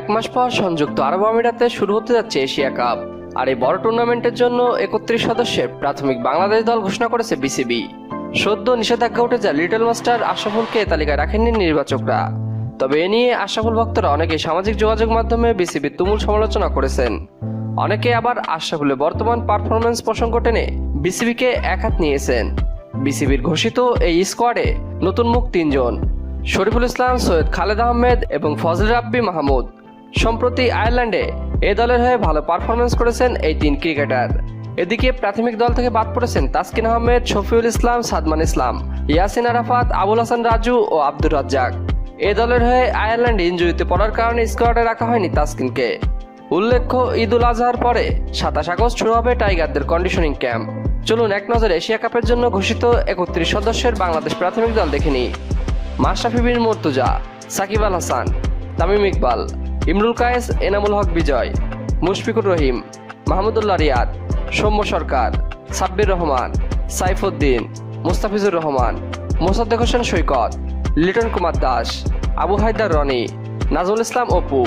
এক মাস পর সংযুক্ত আরব আমিরাতে শুরু হতে যাচ্ছে এশিয়া কাপ। আর এই বড় টুর্নামেন্টের জন্য একত্রিশ সদস্যের প্রাথমিক বাংলাদেশ দল ঘোষণা করেছে বিসিবি। সদ্য নিষেধাজ্ঞা উঠে যা লিটল মাস্টার আশরাফুলকে এ তালিকায় রাখেননি নির্বাচকরা। তবে এ নিয়ে আশরাফুল ভক্তরা অনেকে সামাজিক যোগাযোগ মাধ্যমে বিসিবির তুমুল সমালোচনা করেছেন। অনেকে আবার আশরাফুলের বর্তমান পারফরমেন্স প্রসঙ্গ টেনে বিসিবিকে একহাত নিয়েছেন। বিসিবির ঘোষিত এই স্কোয়াডে নতুন মুখ তিনজন। শরীফুল ইসলাম, সৈয়দ খালেদ আহমেদ এবং ফজল রাব্বি মাহমুদ। সম্প্রতি আয়ারল্যান্ডে এ দলের হয়ে ভালো পারফরমেন্স করেছেন এই তিন ক্রিকেটার এদিকে প্রাথমিক দল থেকে বাদ পড়েছেন তাসকিন আহমেদ, শফিউল ইসলাম, সাদমান ইসলাম, ইয়াসিন আরাফাত, আবুল হাসান রাজু ও আব্দুর রাজ্জাক। এ দলের হয়ে আয়ারল্যান্ডে ইঞ্জুরিতে পড়ার কারণে স্কোয়াডে রাখা হয়নি তাসকিনকে। উল্লেখ্য ঈদ উল আজহার পরে সাতাশ আগস্ট শুরু হবে টাইগারদের কন্ডিশনিং ক্যাম্প চলুন এক নজর এশিয়া কাপের জন্য ঘোষিত একত্রিশ সদস্যের বাংলাদেশ প্রাথমিক দল দেখে নিই। মাশরাফি বিন মুর্তুজা, সাকিব আল হাসান, তামিম ইকবাল। ইমরুল কায়েস, এনামুল হক বিজয়, মুশফিকুর রহিম, মাহমুদুল্লাহ রিয়াদ, সৌম্য সরকার, সাব্বির রহমান, সাইফুদ্দিন, মুস্তাফিজুর রহমান, মোসাদ্দেক হোসেন সৈকত, লিটন কুমার দাস, আবু হায়দার রনি নাজুল ইসলাম অপু,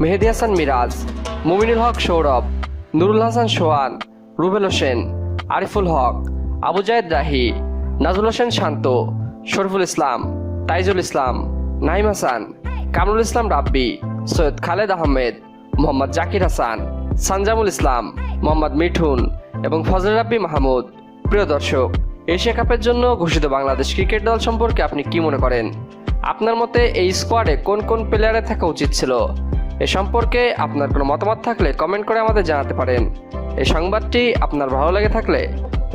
মেহেদি হাসান মিরাজ, মুমিনুল হক সৌরভ, নুরুল হাসান সোহান রুবেল হোসেন, আরিফুল হক, আবু জায়েদ রাহি নাজুল হোসেন শান্ত, শরফুল ইসলাম, তাইজুল ইসলাম, নাইম হাসান, কামরুল ইসলাম রাব্বি সৈয়দ খালেদ আহমেদ, মোহাম্মদ জাকির হাসান, সানজামুল ইসলাম, মোহাম্মদ মিঠুন এবং ফজল রাব্বি মাহমুদ। প্রিয় দর্শক, এশিয়া কাপের জন্য ঘোষিত বাংলাদেশ ক্রিকেট দল সম্পর্কে আপনি কি মনে করেন? আপনার মতে এই স্কোয়াডে কোন কোন প্লেয়ারে থাকা উচিত ছিল? এ সম্পর্কে আপনার কোনো মতামত থাকলে কমেন্ট করে আমাদের জানাতে পারেন। এই সংবাদটি আপনার ভালো লেগে থাকলে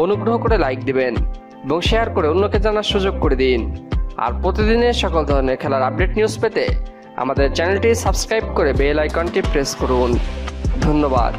অনুগ্রহ করে লাইক দিবেন এবং শেয়ার করে অন্যকে জানার সুযোগ করে দিন। আর প্রতিদিনের সকল ধরনের খেলার আপডেট নিউজ পেতে আমাদের চ্যানেলটি সাবস্ক্রাইব করে বেল আইকনটি প্রেস করুন। ধন্যবাদ।